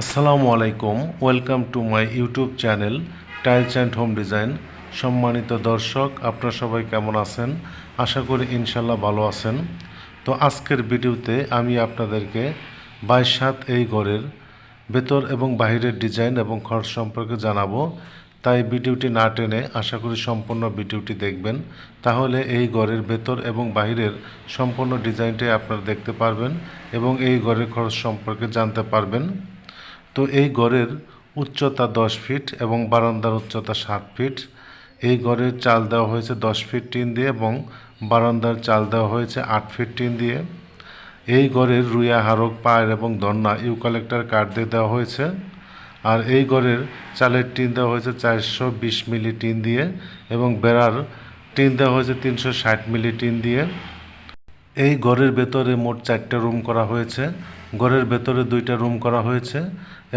আসসালামু আলাইকুম, welcome to my YouTube channel tiles and home design. সম্মানিত দর্শক, আপনারা সবাই কেমন আছেন? আশা করি ইনশাল্লাহ ভালো আছেন। তো আজকের ভিডিওতে আমি আপনাদেরকে বাইশ সাত এই ঘরের ভেতর এবং বাহিরের ডিজাইন এবং খরচ সম্পর্কে জানাব। তাই ভিডিওটি না টেনে আশা করি সম্পূর্ণ ভিডিওটি দেখবেন। তাহলে এই ঘরের ভেতর এবং বাহিরের সম্পূর্ণ ডিজাইনটাই আপনারা দেখতে পারবেন এবং এই ঘরের খরচ সম্পর্কে জানতে পারবেন। তো এই ঘরের উচ্চতা দশ ফিট এবং বারান্দার উচ্চতা সাত ফিট। এই ঘরের চাল দেওয়া হয়েছে দশ ফিট টিন দিয়ে এবং বারান্দার চাল দেওয়া হয়েছে আট ফিট টিন দিয়ে। এই ঘরের রুইয়া হারক, পায়ের এবং দন্না ইউকালেক্টার কাঠ দিয়ে দেওয়া হয়েছে। আর এই ঘরের চালের টিন দেওয়া হয়েছে চারশো বিশ মিলি টিন দিয়ে এবং বেড়ার টিন দেওয়া হয়েছে তিনশো ষাট মিলি টিন দিয়ে। এই ঘরের ভেতরে মোট চারটে রুম করা হয়েছে। ঘরের ভেতরে দুইটা রুম করা হয়েছে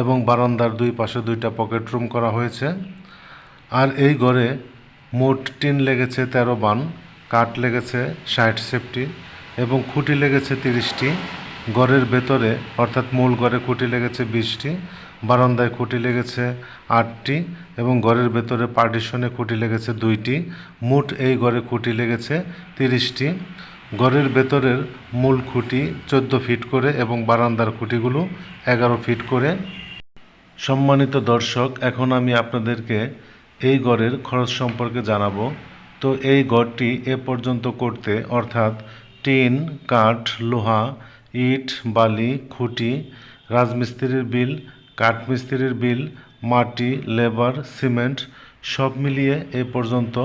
এবং বারান্দার দুই পাশে দুইটা পকেট রুম করা হয়েছে। আর এই ঘরে মোট টিন লেগেছে তেরো বান, কাঠ লেগেছে ষাট সেফটি এবং খুঁটি লেগেছে তিরিশটি। ঘরের ভেতরে, অর্থাৎ মূল ঘরে খুঁটি লেগেছে বিশটি, বারান্দায় খুঁটি লেগেছে আটটি এবং ঘরের ভেতরে পার্টিশনে খুঁটি লেগেছে দুইটি। মোট এই ঘরে খুঁটি লেগেছে তিরিশটি। ঘরের ভেতরের মূল খুঁটি চোদ্দ ফিট করে এবং বারান্দার খুঁটিগুলো এগারো ফিট করে। সম্মানিত দর্শক, এখন আমি আপনাদেরকে এই গড়ের খরচ সম্পর্কে জানাব। তো এই গড়টি এ পর্যন্ত করতে অর্থাৎ টিন, কাঠ, লোহা, ইট, বালি, খুঁটি, রাজমিস্ত্রির বিল, কাঠমিস্ত্রির বিল, মাটি, লেবার, সিমেন্ট সব মিলিয়ে এ পর্যন্ত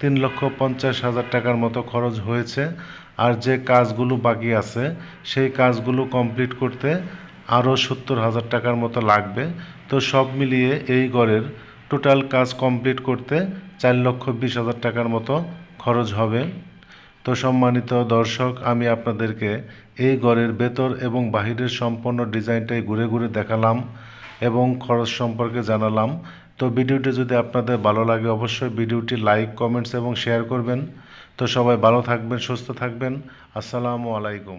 তিন লক্ষ পঞ্চাশ হাজার টাকার মতো খরচ হয়েছে। আর যে কাজগুলো বাকি আছে, সেই কাজগুলো কমপ্লিট করতে আরও সত্তর হাজার টাকার মতো লাগবে। তো সব মিলিয়ে এই ঘরের টোটাল কাজ কমপ্লিট করতে চার লক্ষ বিশ হাজার টাকার মতো খরচ হবে। তো সম্মানিত দর্শক, আমি আপনাদেরকে এই ঘরের ভেতর এবং বাহিরের সম্পূর্ণ ডিজাইনটাই ঘুরে ঘুরে দেখালাম এবং খরচ সম্পর্কে জানালাম। তো ভিডিওটি যদি আপনাদের ভালো লাগে, অবশ্যই ভিডিওটি লাইক, কমেন্টস এবং শেয়ার করবেন। তো সবাই ভালো থাকবেন, সুস্থ থাকবেন। আসসালামু আলাইকুম।